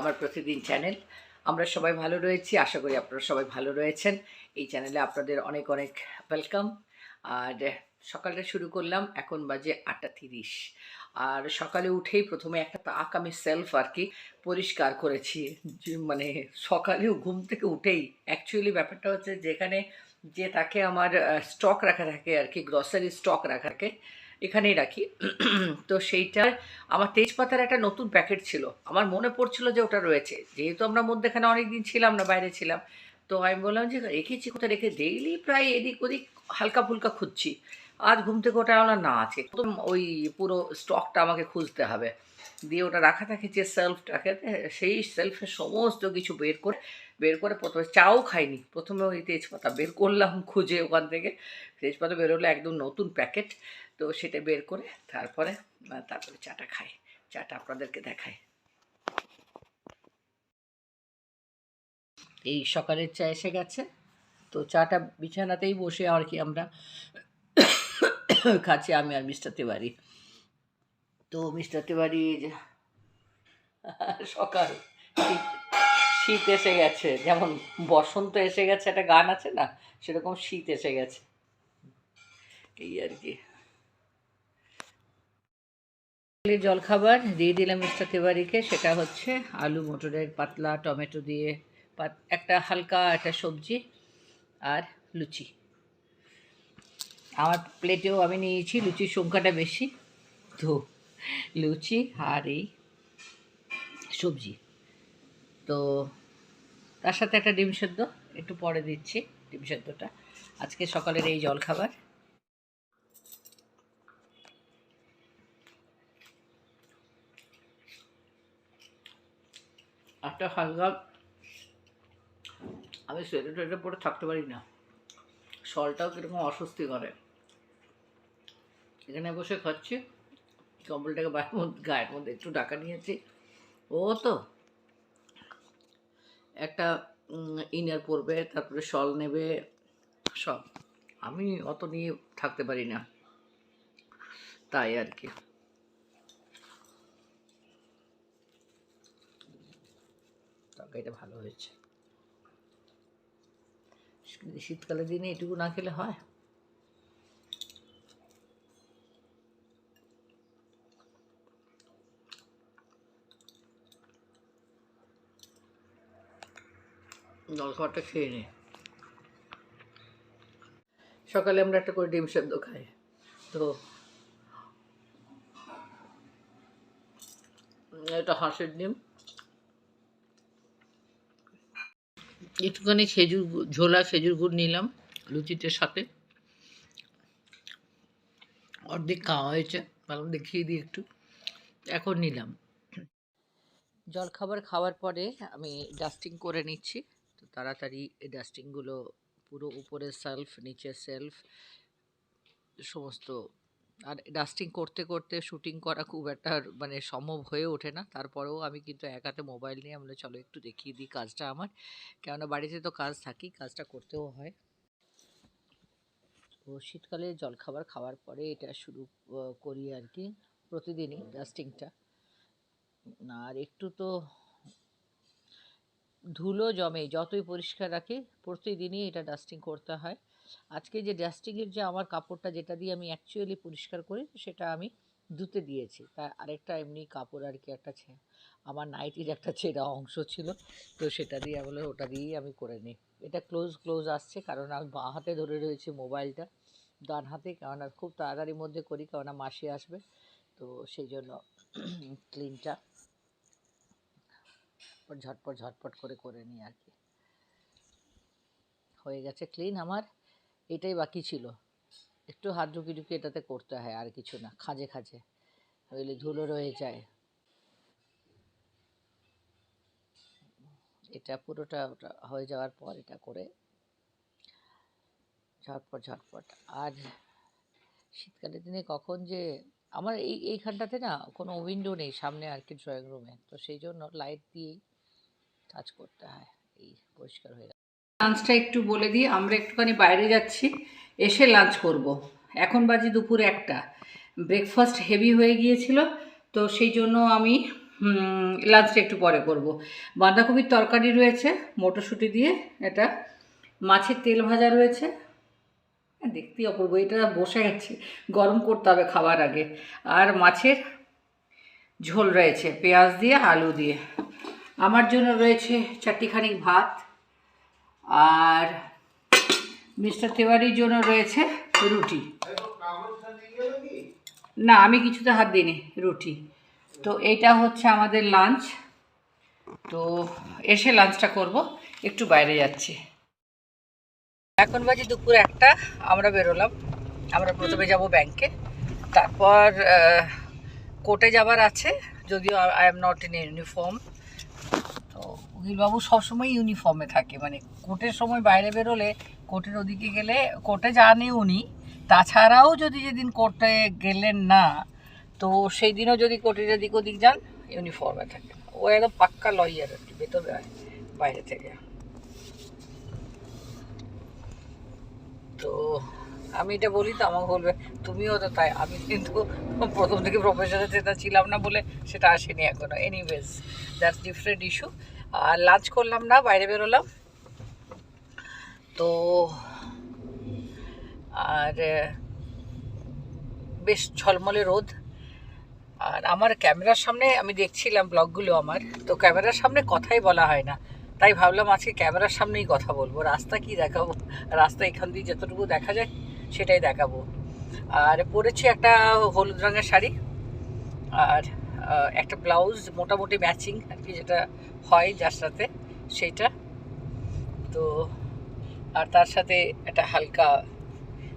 আমার প্রতিদিন চ্যানেল আমরা সবাই ভালো রয়েছি, আশা করি আপনারা সবাই ভালো রয়েছেন। এই চ্যানেলে আপনাদের অনেক অনেক ওয়েলকাম আর সকালটা শুরু করলাম, এখন বাজে আটটা তিরিশ। আর সকালে উঠেই প্রথমে একটা তাক আমি সেলফ আর কি পরিষ্কার করেছি। মানে সকালেও ঘুম থেকে উঠেই। অ্যাকচুয়ালি ব্যাপারটা হচ্ছে যেখানে যে তাকে আমার স্টক রাখা থাকে আর কি গ্রসারি স্টক রাখা থাকে এখানেই রাখি। তো সেইটার আমার তেজপাতার একটা নতুন প্যাকেট ছিল। আমার মনে পড়ছিল যে ওটা রয়েছে। যেহেতু আমরা মধ্যেখানে অনেক দিন ছিলাম না, বাইরে ছিলাম, তো আমি বললাম যে রেখেছি কোথায়? রেখে ডেইলি প্রায় এদিক ওদিক হালকা ফুলকা খুঁজছি। আজ ঘুম থেকে ওটা আমার না আছে ওই পুরো স্টকটা আমাকে খুঁজতে হবে। দিয়ে ওটা রাখা থাকে যে সেলফটাকে সেই সেলফের সমস্ত কিছু বের করে বের করে প্রথমে চাও খাইনি। প্রথমে ওই তেজপাতা বের করলাম খুঁজে ওখান থেকে। তেজপাতা বেরোলো একদম নতুন প্যাকেট। তো সেটা বের করে তারপরে তারপরে চাটা খাই। চাটা আপনাদেরকে দেখাই। এই সকালের চা এসে গেছে। তো চাটা বিছানাতেই বসে আর কি আমরা খাচ্ছি, আমি আর মিস্টার তিওয়ারি। তো মিস্টার তিওয়ারি যে- সকাল শীত এসে গেছে। যেমন বসন্ত এসে গেছে, একটা গান আছে না? সেরকম শীত এসে গেছে। এই আর কি। জলখাবার, দিয়ে দিলাম মিস্টার তিওয়ারিকে। সেটা হচ্ছে আলু মটরের পাতলা টমেটো দিয়ে একটা হালকা একটা সবজি আর লুচি। আমার প্লেটেও আমি নিয়েছি, লুচির সংখ্যাটা বেশি। তো লুচি আর এই সবজি। তো তার সাথে একটা ডিম সেদ্ধ, একটু পরে দিচ্ছি ডিম সেদ্ধটা। আজকে সকালের এই জলখাবার। একটা হালকা আমি সোয়েটার টোয়েটার পরে থাকতে পারি না। শলটাও কীরকম অস্বস্তি করে এখানে বসে খাচ্ছি। কম্বলটাকে বাইরের মধ্যে, গায়ের মধ্যে একটু ঢাকা নিয়েছি। ও তো। একটা ইনার পরবে, তারপরে শল নেবে, সব। আমি অত নিয়ে থাকতে পারি না। তাই আর কি। তরকারিটা ভালো হয়েছে। শীতকালের দিনে এটুকু না খেলে হয়? জলখাবারটা খেয়ে নে। সকালে আমরা একটা করে ডিম সেদ্ধ খাই। তো এটা হাঁসের ডিম। একটুখানি খেজুর ঝোলা খেজুর গুড় নিলাম লুচিটার সাথে। অর্ধেক খাওয়া হয়েছে, ভালো দেখিয়ে দিই একটু। এখন নিলাম। জলখাবার খাওয়ার পরে আমি ডাস্টিং করে নিচ্ছি। তো তাড়াতাড়ি এই ডাস্টিংগুলো পুরো উপরের সেলফ নিচে সেলফ সমস্ত আর ডাস্টিং করতে করতে শুটিং করা খুব একটা মানে সম্ভব হয়ে ওঠে না। তারপরেও আমি কিন্তু এক হাতে মোবাইল নিয়ে আমরা চলো একটু দেখিয়ে দিই কাজটা আমার। কেননা বাড়িতে তো কাজ থাকি কাজটা করতেও হয়। তো শীতকালে জলখাবার খাওয়ার পরে এটা শুরু করি আর কি প্রতিদিনই ডাস্টিংটা আর একটু তো ধুলো জমে, যতই পরিষ্কার রাখি, প্রতিদিনই এটা ডাস্টিং করতে হয়। আজকে যে ডাস্টিংয়ের যে আমার কাপড়টা যেটা দিয়ে আমি অ্যাকচুয়ালি পরিষ্কার করি, সেটা আমি ধুতে দিয়েছি। তা আরেকটা এমনি কাপড় আর কি একটা আমার নাইটির একটা ছেঁড়া অংশ ছিল, তো সেটা দিয়ে বলে ওটা দিয়েই আমি করে নিই। এটা ক্লোজ ক্লোজ আসছে কারণ আমি বাঁ হাতে ধরে রয়েছি মোবাইলটা ডান হাতে কেননা খুব তাড়াতাড়ির মধ্যে করি কেননা মাসি আসবে। তো সেই জন্য ক্লিনটা ঝটপট ঝটপট করে করে নিই আর কি। হয়ে গেছে ক্লিন আমার। এটাই বাকি ছিল। একটু হাত ঢুকি ঢুকি এটাতে করতে হয়, আর কিছু না, খাজে খাজে। নইলে ধুলো রয়ে যায়। এটা পুরোটা হয়ে যাওয়ার পর এটা করে ঝটপট ঝটপট। আর শীতকালের দিনে কখন যে আমার এই, এইখানটাতে না কোনো উইন্ডো নেই, সামনে আর কি ড্রয়িং রুমে তো সেই জন্য লাইট দিয়েই কাজ করতে হয়। এই পরিষ্কার হয়ে গেল। লাঞ্চটা একটু বলে দিই আমরা একটুখানি বাইরে যাচ্ছি এসে লাঞ্চ করব। এখন বাজে দুপুর একটা। ব্রেকফাস্ট হেভি হয়ে গিয়েছিল তো সেই জন্য আমি লাঞ্চটা একটু পরে করব। বাঁধাকপির তরকারি রয়েছে মটরশুঁটি দিয়ে এটা। মাছের তেল ভাজা রয়েছে। হ্যাঁ, দেখতেই অপূর্ব এটা বসে গেছে গরম করতে হবে খাবার আগে। আর মাছের ঝোল রয়েছে পেঁয়াজ দিয়ে আলু দিয়ে। আমার জন্য রয়েছে চারটিখানি ভাত আর মিস্টার তেওয়ারির জন্য রয়েছে রুটি। না, আমি কিছুতে হাত দিইনি, রুটি। তো এইটা হচ্ছে আমাদের লাঞ্চ তো এসে লাঞ্চটা করব, একটু বাইরে যাচ্ছি। এখন বাজে দুপুর একটা, আমরা বেরোলাম। আমরা প্রথমে যাব ব্যাংকে তারপর কোর্টে যাবার আছে, যদিও I am not in uniform উকিলবাবু সবসময় ইউনিফর্মে থাকে। মানে কোর্টের সময় বাইরে বেরোলে কোর্টের ওদিকে গেলে কোর্টে জানে উনি। তাছাড়াও যদি যেদিন কোর্টে গেলেন না, তো সেই দিনও যদি কোর্টের এদিক ওদিক যান ইউনিফর্মে থাকে। ও একদম পাক্কা লয়ার আর কি ভেতরে বাইরে থেকে। তো আমি এটা বলি তো, আমাকে বলবে, তুমিও তো তাই, আমি কিন্তু প্রথম থেকে প্রফেশনে সেটা ছিলাম না বলে সেটা আসেনি এখনও। এনিওয়েজ দ্যাটস ডিফারেন্ট ইস্যু আর লাঞ্চ করলাম না, বাইরে বেরোলাম। তো আর বেশ ঝলমলে রোদ। আর আমার ক্যামেরার সামনে আমি দেখছিলাম ব্লগগুলো আমার, তো ক্যামেরার সামনে কথাই বলা হয় না। তাই ভাবলাম আজকে ক্যামেরার সামনেই কথা বলব। রাস্তা কি দেখাবো? রাস্তা এখান দিয়ে যতটুকু দেখা যায়, সেটাই দেখাবো। আর পরেছি একটা হলুদ রঙের শাড়ি। আর একটা ব্লাউজ মোটামুটি ম্যাচিং আর কি যেটা হয় যার সাথে সেইটা। তো আর তার সাথে একটা হালকা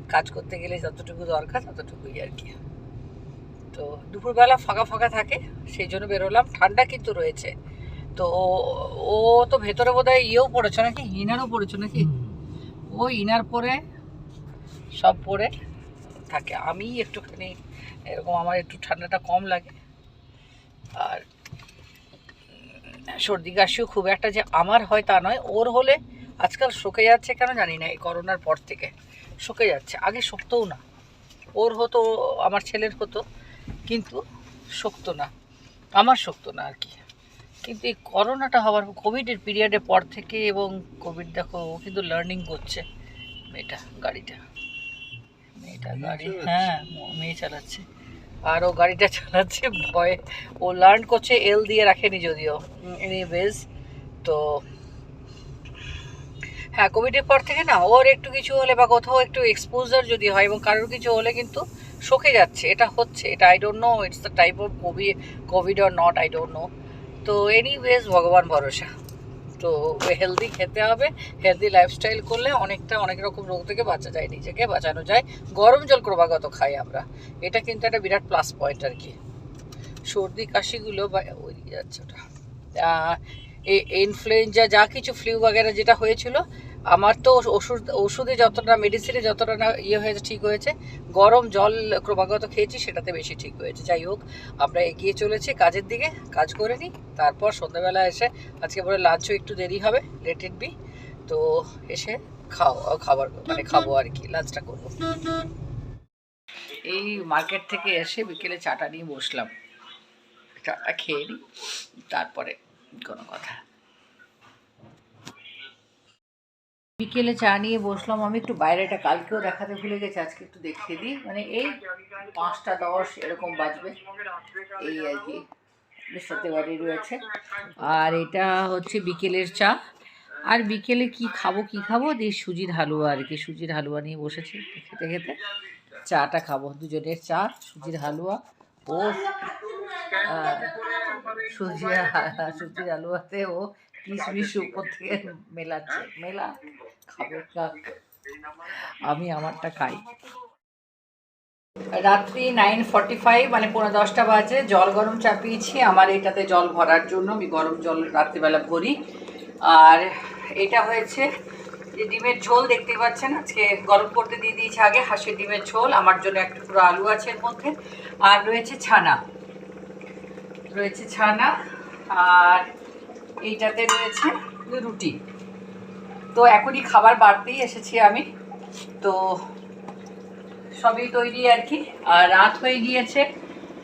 কাজ করতে গেলে যতটুকু দরকার ততটুকুই আর কি। তো দুপুরবেলা ফাঁকা ফাঁকা থাকে সেই জন্য বেরোলাম। ঠান্ডা কিন্তু রয়েছে। তো ও- ও তো ভেতরে বোধ হয় ইয়েও পড়েছো নাকি? ইনারও পড়েছো নাকি? ও ইনার পরে সব পরে থাকে। আমি একটুখানি এরকম আমার একটু ঠান্ডাটা কম লাগে। আর সর্দি কাশিও খুব একটা যে আমার হয় তা নয় ওর হলে আজকাল শুকে যাচ্ছে কেন জানি না এই করোনার পর থেকে। শুকে যাচ্ছে আগে শুকতও না। ওর হতো আমার ছেলের হতো কিন্তু শক্ত না আমার শক্ত না আর কি। কিন্তু এই করোনাটা হওয়ার কোভিডের পিরিয়ডের পর থেকে এবং কোভিড দেখো ও কিন্তু লার্নিং করছে মেয়েটা গাড়িটা। মেয়েটা গাড়ি হ্যাঁ মেয়ে চালাচ্ছে। আর ও গাড়িটা চালাচ্ছে, ভয়ে। ও লার্ন করছে এল দিয়ে রাখেনি যদিও। এনিওয়েজ তো হ্যাঁ কোভিডের পর থেকে না, ওর একটু কিছু হলে বা কোথাও একটু এক্সপোজার যদি হয় এবং কারোর কিছু হলে কিন্তু শোকে যাচ্ছে। এটা হচ্ছে, এটা I don't know it's the type of Covid Covid or not I don't know তো এনিওয়েজ ভগবান ভরসা। তো হেলদি খেতে হবে হেলদি লাইফস্টাইল করলে অনেকটা অনেক রকম রোগ থেকে বাঁচা যায়, নিজেকে বাঁচানো যায়। গরম জল ক্রমাগত খাই আমরা। এটা কিন্তু একটা বিরাট প্লাস পয়েন্ট আর কি। সর্দি, কাশিগুলো বা ওই যাচ্ছে ওটা। ইনফ্লুয়েঞ্জা যা কিছু ফ্লু বাগেরা যেটা হয়েছিল আমার তো ওষুধ, ওষুধে যতটা মেডিসিনে যতটা না ইয়ে হয়েছে, ঠিক হয়েছে, গরম জল ক্রমাগত খেয়েছি, সেটাতে বেশি ঠিক হয়েছে। যাই হোক, আমরা এগিয়ে চলেছি কাজের দিকে, কাজ করে নিই, তারপর সন্ধ্যাবেলা এসে আজকে পরে লাঞ্চও একটু দেরি হবে লেট ইট বি তো এসে খাও, খাবার মানে খাব আর কি লাঞ্চটা করব। এই মার্কেট থেকে এসে বিকেলে চাটা নিয়ে বসলাম। চাটা খেয়ে নিই, তারপরে কোনো কথা। বিকেলে চা নিয়ে বসলাম। আমি একটু বাইরেটা কালকেও দেখাতে ভুলে গেছি আজকে একটু দেখিয়ে দিই। মানে এই পাঁচটা দশ এরকম বাজবে। এই আর কি মিস্টার বাড়ি রয়েছে। আর এটা হচ্ছে বিকেলের চা। আর বিকেলে কি খাব কি খাব? দিয়ে সুজির হালুয়া আর কি। সুজির হালুয়া নিয়ে বসেছি খেতে খেতে। চাটা খাব দুজনের চা সুজির হালুয়া ও আহ, সুজি সুজির হালুয়াতে ও কিশমিশ উপর থেকে মেলাচ্ছে মেলা। আমি আমারটা খাই। রাত্রি নাইন ফর্টি ফাইভ মানে পনেরো দশটা বাজে, জল গরম চাপিয়েছি। আমার এটাতে জল ভরার জন্য, আমি গরম জল রাত্রিবেলা ভরি। আর এটা হয়েছে যে ডিমের ঝোল দেখতে পাচ্ছেন, আজকে গরম করতে দিয়ে দিয়েছি আগে হাঁসের ডিমের ঝোল, আমার জন্য একটা পুরো আলু আছে এর মধ্যে। আর রয়েছে ছানা। রয়েছে ছানা, আর এইটাতে রয়েছে রুটি। তো এখনই খাবার বাড়তেই এসেছি আমি। তো সবই তৈরি আর কি। আর রাত হয়ে গিয়েছে,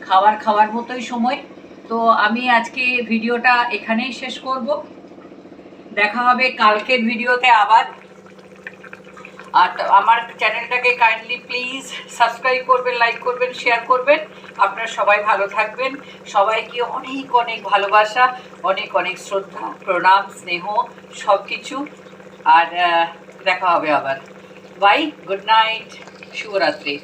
খাবার খাওয়ার মতোই সময়। তো আমি আজকে ভিডিওটা এখানেই শেষ করব। দেখা হবে কালকের ভিডিওতে আবার। আর আমার চ্যানেলটাকে কাইন্ডলি প্লিজ সাবস্ক্রাইব করবেন লাইক করবেন শেয়ার করবেন। আপনারা সবাই ভালো থাকবেন। সবাইকে অনেক অনেক ভালোবাসা, অনেক অনেক শ্রদ্ধা, প্রণাম, স্নেহ সব কিছু আর দেখা হবে আবার। বাই গুড নাইট শুভরাত্রি।